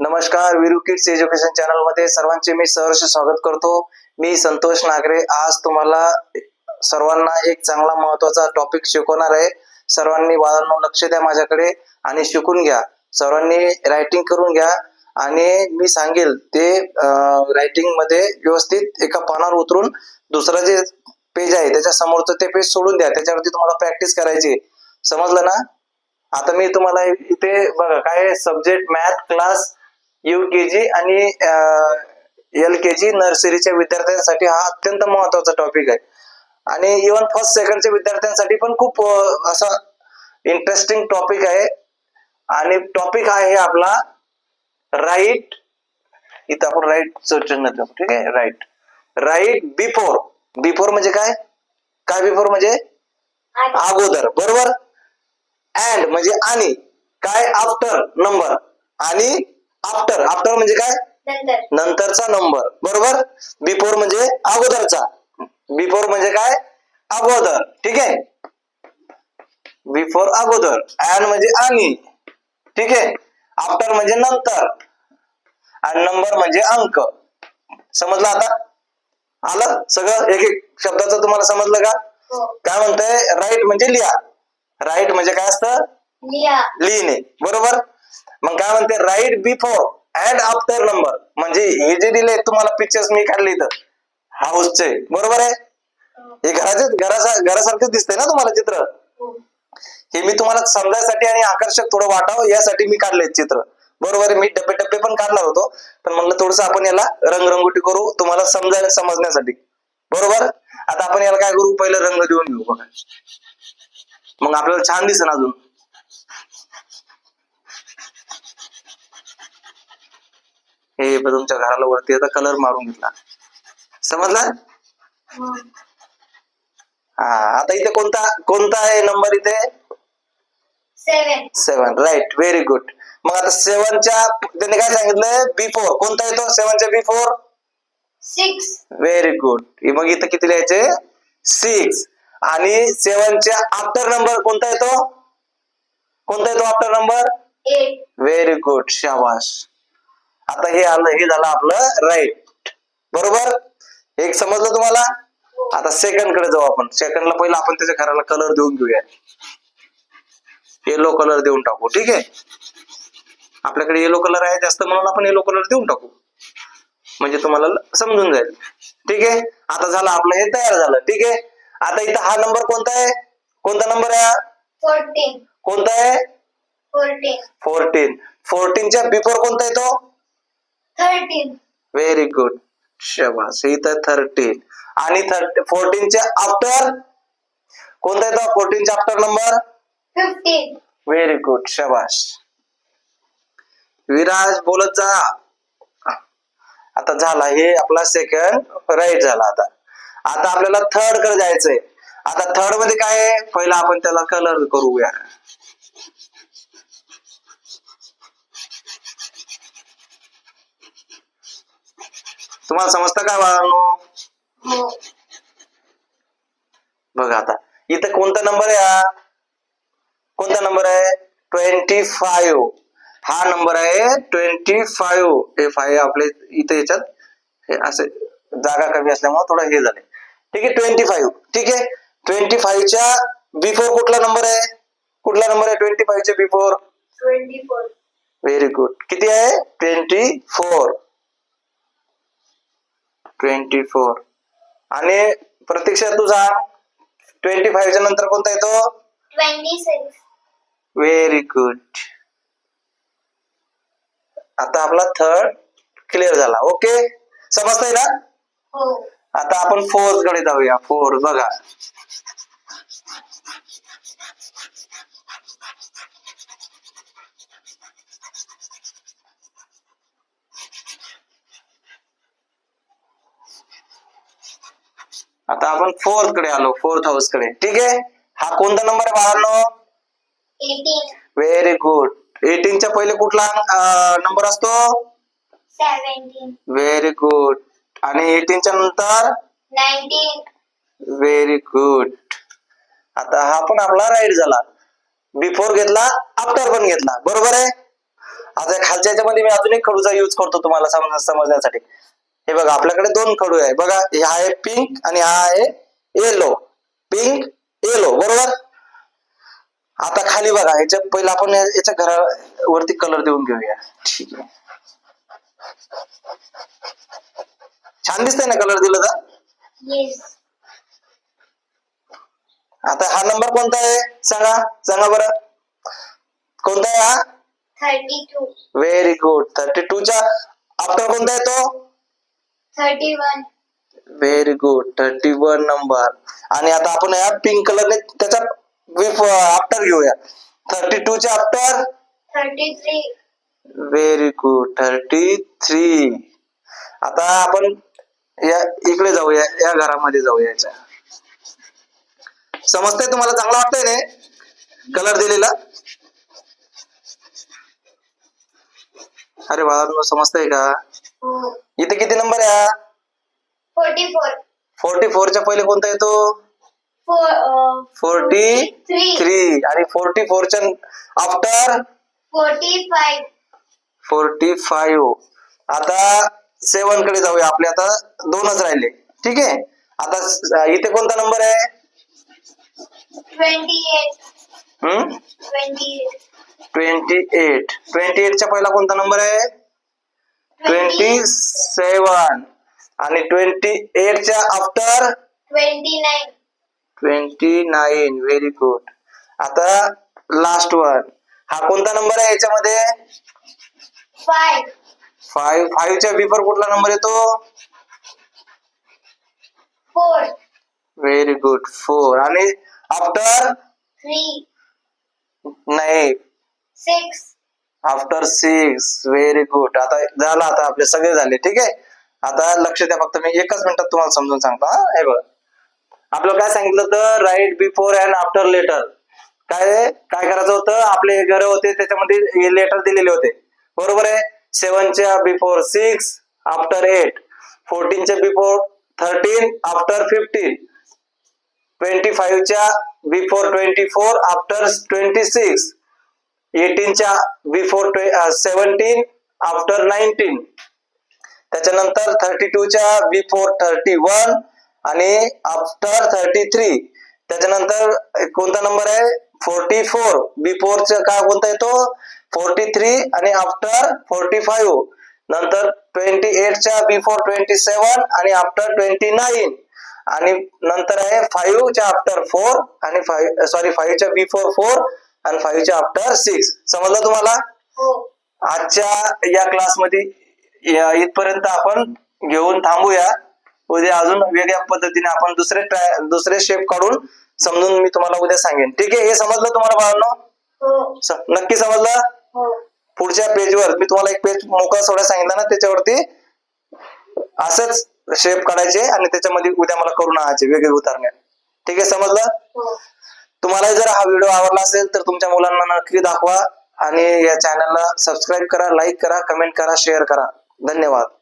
नमस्कार Veeru kids education चॅनलमध्ये सर्वांचे मी सहर्ष स्वागत करतो. मी संतोष नागरे. आज तुम्हाला सर्वांना एक चांगला महत्त्वाचा टॉपिक शिकवणार आहे. सर्वांनी बाळांनो लक्ष द्या माझ्याकडे आणि शिकून घ्या. सर्वांनी रायटिंग करून घ्या. आणि मी सांगेल ते रायटिंगमध्ये व्यवस्थित एका पानावर उतरून दुसरं जे पेज आहे त्याच्या समोरचं ते पेज सोडून द्या. त्याच्यावरती तुम्हाला प्रॅक्टिस करायची समजलं ना? आता मी तुम्हाला इथे बघा काय subject math class U K G आणि एल के जी नर्सरीच्या विद्यार्थ्यांसाठी हा अत्यंत महत्त्वाचा टॉपिक आहे. आणि इवन फर्स्ट सेकंडच्या विद्यार्थ्यांसाठी पण खूप असा इंटरेस्टिंग टॉपिक आहे. आणि टॉपिक आहे आपला राईट इथं आपण राईट चिन्ह देऊ ठीक आहे? राईट राईट बिफोर बिफोर म्हणजे काय? काय बिफोर म्हणजे? अगोदर. बरोबर? अँड म्हणजे आणि. काय? आफ्टर नंबर आणि आफ्टर आफ्टर म्हणजे काय? नंतर. नंतरचा नंबर बरोबर? बिफोर म्हणजे अगोदरचा. बिफोर म्हणजे काय? अगोदर. ठीक आहे? बिफोर अगोदर. अँड म्हणजे आणि. ठीक आहे? आफ्टर म्हणजे नंतर. आणि नंबर म्हणजे अंक. समजलं आता? आलं? सगळं एक एक शब्दाचं तुम्हाला समजलं का? हो. काय म्हणतंय? राईट म्हणजे लिहा. राईट म्हणजे काय असतं? लिहा. लिहिणे. बरोबर? मग काय म्हणते right before and after number म्हणजे हे जे दिले तुम्हाला पिक्चर्स मी काढले इथं. हाऊसचे बरोबर आहे? हे घराचे घरासा घरासारखंच दिसतंय ना तुम्हाला चित्र? हो. हे मी तुम्हाला समजायसाठी आणि आकर्षक थोडं वाटावं यासाठी मी काढले चित्र. बरोबर आहे? मी टप्पे टप्पे पण काढणार होतो. पण म्हणलं थोडस आपण याला रंगरंगोटी करू तुम्हाला समजायला समजण्यासाठी. बरोबर? आता आपण याला काय करू? पहिलं रंग देऊन घेऊ बघा. मग आपल्याला छान दिसेल अजून. हे तुमच्या घराला वरती आता कलर मारून घेतला. समजला? हो. हा आता इथे कोणता कोणता आहे नंबर इथे? सेवन राईट व्हेरी गुड मग आता सेवनच्या त्याने काय सांगितलंय? बिफोर कोणता येतो? सेवनच्या बिफोर सिक्स व्हेरी गुड मग इथं किती लिहायचे? सिक्स आणि सेवनच्या आफ्टर नंबर कोणता येतो? कोणता येतो आफ्टर नंबर व्हेरी गुड शाबाश आता हे आलं हे झालं आपलं राईट बरोबर? एक समजलं तुम्हाला? आता सेकंडकडे जाऊ आपण. सेकंडला पहिला आपण त्याच्या घराला कलर देऊन घेऊया. येलो कलर देऊन टाकू ठीक आहे? आपल्याकडे येलो कलर आहे जास्त म्हणून आपण येलो कलर देऊन टाकू. म्हणजे तुम्हाला समजून जाईल. ठीक आहे? आता झालं आपलं हे तयार झालं ठीक आहे? आता इथं हा नंबर कोणता आहे? कोणता नंबर आहे कोणता आहे? फोर्टीन फोर्टीन फोर्टीनच्या बिफोर कोणता येतो? थर्टीन व्हेरी गुड शबास इथं थर्टीन आणि थर्टी फोर्टीनच्या आफ्टर कोणता येतो? फोर्टीनच्या after number fifteen very good शबाश Viraj बोलत जा. आता झाला हे आपला सेकंड राईट झाला आता. आता आपल्याला थर्डकडे जायचंय. आता थर्डमध्ये काय आहे? पहिला आपण त्याला कलर करूया. तुम्हाला समजतं का बाळांनो? हो. बघा आता. इथं कोणता नंबर आहे हा? कोणता नंबर आहे? ट्वेंटी फाईव्ह हा नंबर आहे ट्वेंटी फाईव्ह हे फाईव्ह आपले इथे याच्यात हे असे जागा कमी असल्यामुळे थोडं हे झाले. ठीक आहे ट्वेंटी फाईव्ह ठीक आहे ट्वेंटी फाईव्हच्या बिफोर कुठला नंबर आहे? कुठला नंबर आहे twenty फाईव्हच्या before twenty four very good किती आहे? Twenty four twenty four. आणि प्रत्यक्षात तुझा ट्वेंटी फाईव्हच्या नंतर कोणता येतो? Twenty six. व्हेरी गुड आता आपला थर्ड क्लिअर झाला. ओके समजतंय ना? हो. आता आपण फोर्थकडे जाऊया. फोर बघा. आता आपण फोर्थकडे आलो फोर्थ हाऊसकडे. ठीक आहे? हा कोणता नंबर आहे बाळांनो? व्हेरी गुड एटीनच्या पहिले कुठला नंबर असतो? व्हेरी गुड आणि एटीनच्या नंतर? व्हेरी गुड आता हा पण आपला राईट झाला. बिफोर घेतला आफ्टर पण घेतला. बरोबर आहे? आता खालच्या याच्यामध्ये मी अजून एक खडूचा यूज करतो तुम्हाला सम- समजण्यासाठी. हे बघा आपल्याकडे दोन खडू आहे. बघा हा आहे पिंक आणि हा आहे येलो पिंक येलो बरोबर? आता खाली बघा याच्या पहिला आपण याच्या घरावरती कलर देऊन घेऊया. ठीक आहे. छान दिसतंय ना कलर दिलं तर? येस आता हा नंबर कोणता आहे? सांगा सांगा बरं. कोणता आहे हा? Thirty two very good thirty टूच्या after कोणता आहे तो? Thirty one. Very good thirty one number आणि आता आपण या पिंक कलरने त्याचा विफ आफ्टर घेऊया. Thirty टूच्या after thirty three. Very good thirty three आता आपण या इकडे जाऊया. या घरामध्ये जाऊया याच्या. समजतंय तुम्हाला? चांगलं वाटतंय ना? कलर दिलेला? अरे बाळा समजतंय का? इथे किती नंबर आहे हा? फोर्टी फोर फोर्टी फोरच्या पहिले कोणता येतो? फोर फोर्टी थ्री आणि forty फोरच्या after forty five forty five आता सेवनकडे जाऊया आपले. आता दोनच राहिले. ठीक आहे? आता इथे कोणता नंबर आहे? Twenty eight twenty eight twenty एटच्या पहिला कोणता नंबर आहे? ट्वेंटी सेवन आणि twenty एटच्या after twenty nine twenty nine very good आता लास्ट वन हा कोणता नंबर आहे याच्यामध्ये? फाईव्ह फाईव्ह फाईव्हच्या बिफोर कुठला नंबर येतो? फोर व्हेरी गुड फोर आणि आफ्टर थ्री नाही six after six very good आता झालं आता आपले सगळे झाले ठीक आहे? आता लक्ष द्या फक्त मी एकच मिनिटात तुम्हाला समजून सांगतो हा? हे बघ. आपलं काय सांगितलं तर right before and after letter काय काय करायचं होतं? आपले घर होते त्याच्यामध्ये लेटर दिलेले होते. बरोबर आहे? सेवनच्या before six after eight फोर्टीनच्या before thirteen after fifteen twenty फाईव्हच्या before twenty four after twenty six एटीनच्या before seventeen after nineteen त्याच्यानंतर थर्टी टूच्या बिफोर थर्टी वन आणि आफ्टर थर्टी थ्री त्याच्यानंतर कोणता नंबर आहे? फोर्टी फोर बिफोरचा का कोणता येतो? फोर्टी थ्री आणि आफ्टर फोर्टी फाईव्ह नंतर ट्वेंटी एटच्या बिफोर ट्वेंटी सेवन आणि आफ्टर ट्वेंटी नाईन आणि नंतर आहे फाईव्हच्या आफ्टर फोर आणि फाईव्ह सॉरी फाईव्हच्या बिफोर फोर आणि फाईव्हच्या आफ्टर सिक्स समजलं तुम्हाला? हो. आजच्या या क्लासमध्ये इथपर्यंत आपण घेऊन थांबूया. उद्या अजून वेगळ्या पद्धतीने आपण दुसरे ट्राय दुसरे शेप काढून समजून मी तुम्हाला उद्या सांगेन. ठीक आहे? हे समजलं तुम्हाला बाळांनो? हो. नक्की समजलं? हो. पुढच्या पेजवर मी तुम्हाला एक पेज मोकळा सोडा सांगितलं ना त्याच्यावरती असंच शेप काढायचे आणि त्याच्यामध्ये उद्या मला करून आणायचे वेगळे उतारणे. ठीक आहे? समजलं? तुम्हाला जर हा व्हिडिओ आवडला असेल तर तुमच्या मुलांना नक्की दाखवा आणि या चॅनलला सबस्क्राईब करा लाईक करा कमेंट करा शेअर करा. धन्यवाद.